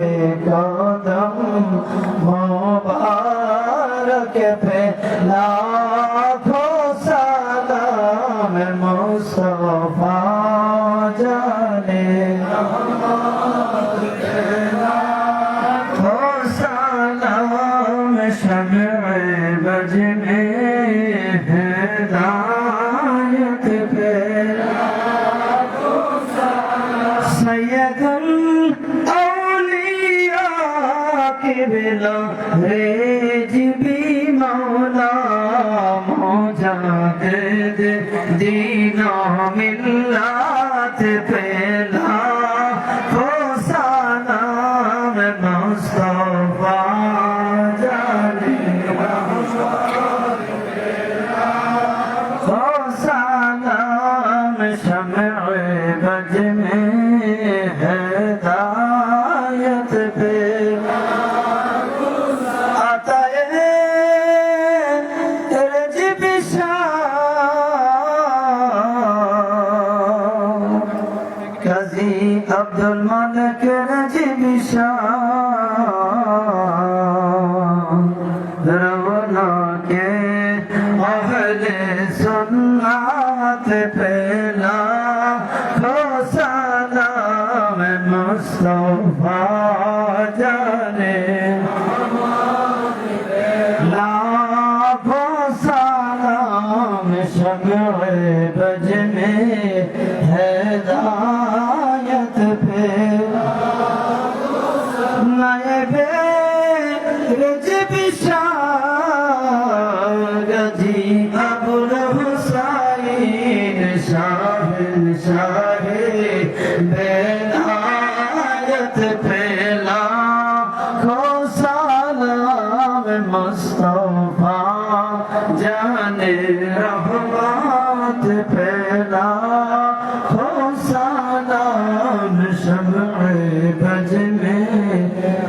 कदम मुबारक पे लाखों सलाम मुस्तफ़ा जाने। लाखों सलाम शम्र बज में हिदायत पे सैयद হাত পেলা হোসানাম মুস্তফা জানি হোসানাম আব্দুল মালিকের মানে যে বিষকে অহলে সন্নাথ পেলা। সালাম মুস্তফা জানে। লাভ সালাম সঙ্গে বজমে मुस्तफ़ा, जाने रहमत फैला। हो सलाम भज में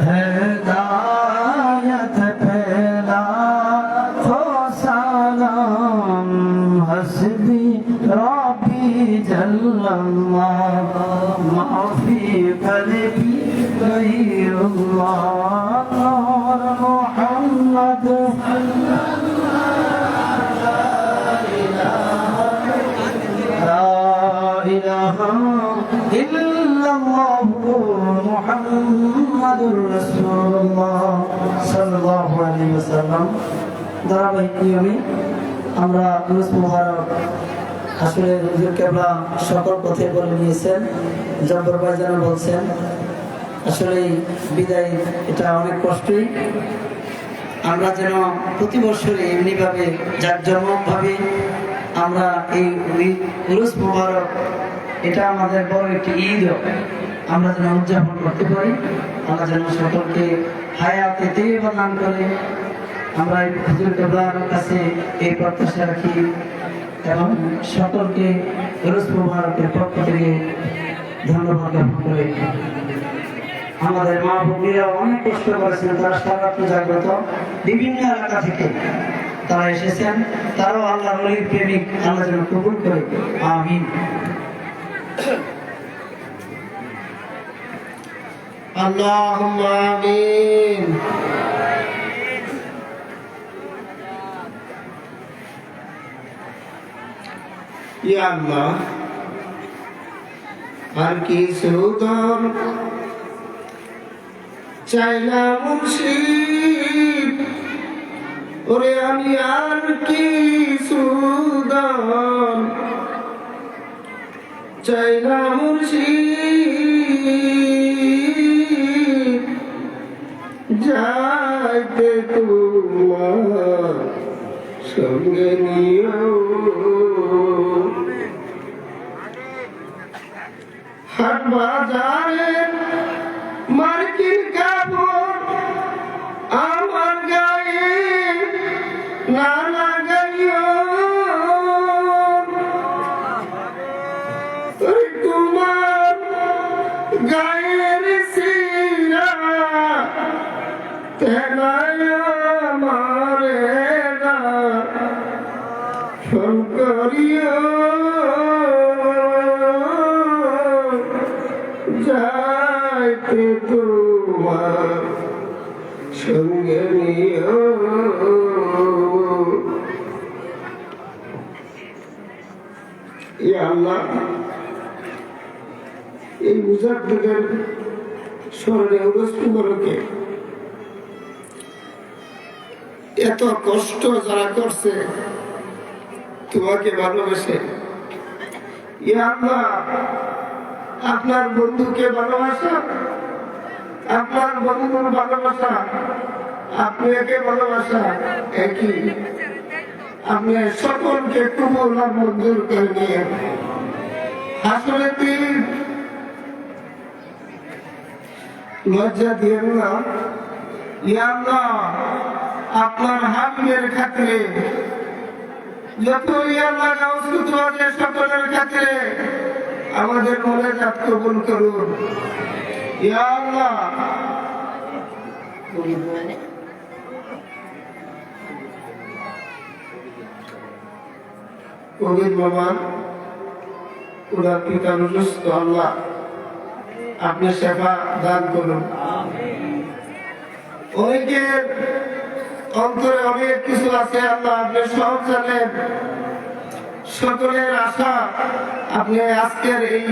हैदायत फैला। हो सलाम हसबी रबी जल्लल्ला माफ़ी कर गई अल्लाह और মুহাম্মাদুর রাসূলুল্লাহ সাল্লাল্লাহু আলাইহি ধারাবাহিক নিয়মে আমরা নুরুস মুবারক আসলে হুজুর সকল পথে বলে নিয়েছেন। জব্বর ভাই যেন বলছেন আসলে বিদায় এটা অনেক কষ্টই আমরা যেন প্রতি বছরে এমনিভাবে জাঁকজমকভাবে আমরা এই উরুস মুবারক, এটা আমাদের বড় একটি ঈদ। আমরা যেন উদযাপন করতে পারি, আমরা যেন সকলকে হায়াতে তেবা দান করে। আমরা এই হুজুর কেবলার কাছে এই প্রত্যাশা রাখি এবং সকলকে উরুস মুবারকের পক্ষ থেকে ধন্যবাদ জ্ঞাপন করে। আমাদের মা ভগ্নীরা অনেক কষ্ট করেছেন, তারা সারাত্র জাগ্রত। বিভিন্ন এলাকা থেকে তারা এসেছেন, তারাও আল্লাহ প্রেমিক, আল্লাহ যেন কবুল করে। আমিন। اللهم آمين ইয়া আল্লাহ আর কি সুদর চাইনা মুর্শিদ ওরে আমি আর কি সুদর চাইনা মুর্শিদ সঙ্গে নিও হাট বাজারে মার্কিন কাপড় আমার গায়ে না লাগাইও। তোমার গায়ের সিরা তেনায় এত কষ্ট যারা করছে তোমাকে ভালোবেসে। ইয়া আল্লাহ আপনার বন্ধুকে ভালোবাসা? আপনার বন্ধুর ভালোবাসা, আপনাকে ভালোবাসা একই। আপনি সকলকে কবুল মঞ্জুর করে নিয়ে আসলে লজ্জা দিয়েন না। আল্লাহ, আপনার হাবিবের খাতিরে যত ইয়াল্লাহ গাউসুত সকলের খাতিরে আমাদের মনে কবুল করুন। আপনি সেবা দান করুন। অনেকের অন্তরে অনেক কিছু আছে, আল্লাহ আপনি সব জানেন। সকলের আশা আপনি আজকের এই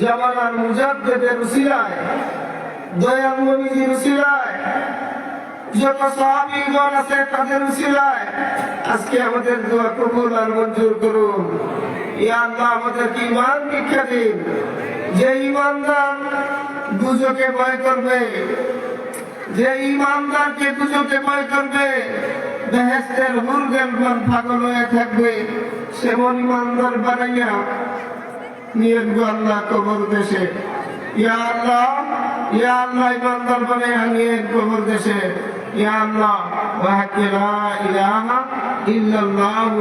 জামানার মুজাদ্দেদের উসিলায় দয়াল নবীজির উসিলায়, যত সাহাবীগণ আছে তাদের উসিলায়। আজকে আমাদের দোয়া কবুল আর মঞ্জুর করুন। ইয়া আল্লাহ আমাদেরকে ইমান শিক্ষা দিন। যে ইমানদার দুজকে ভয় করবে, যে ইমানদারকে দুজকে ভয় করবে বেহেস্তের হুরগেল পাগল হয়ে থাকবে, সেমন ইমানদার বানাইয়া নিয়ে আল্লাহ কবর দেশে। ইয়া আল্লাহ ইয়া আল্লাহ, ইমানদার বানাইয়া নিয়ে কবর দেশে। ইয়া আল্লাহ ওয়াহকে লা ইলাহা ইল্লাল্লাহু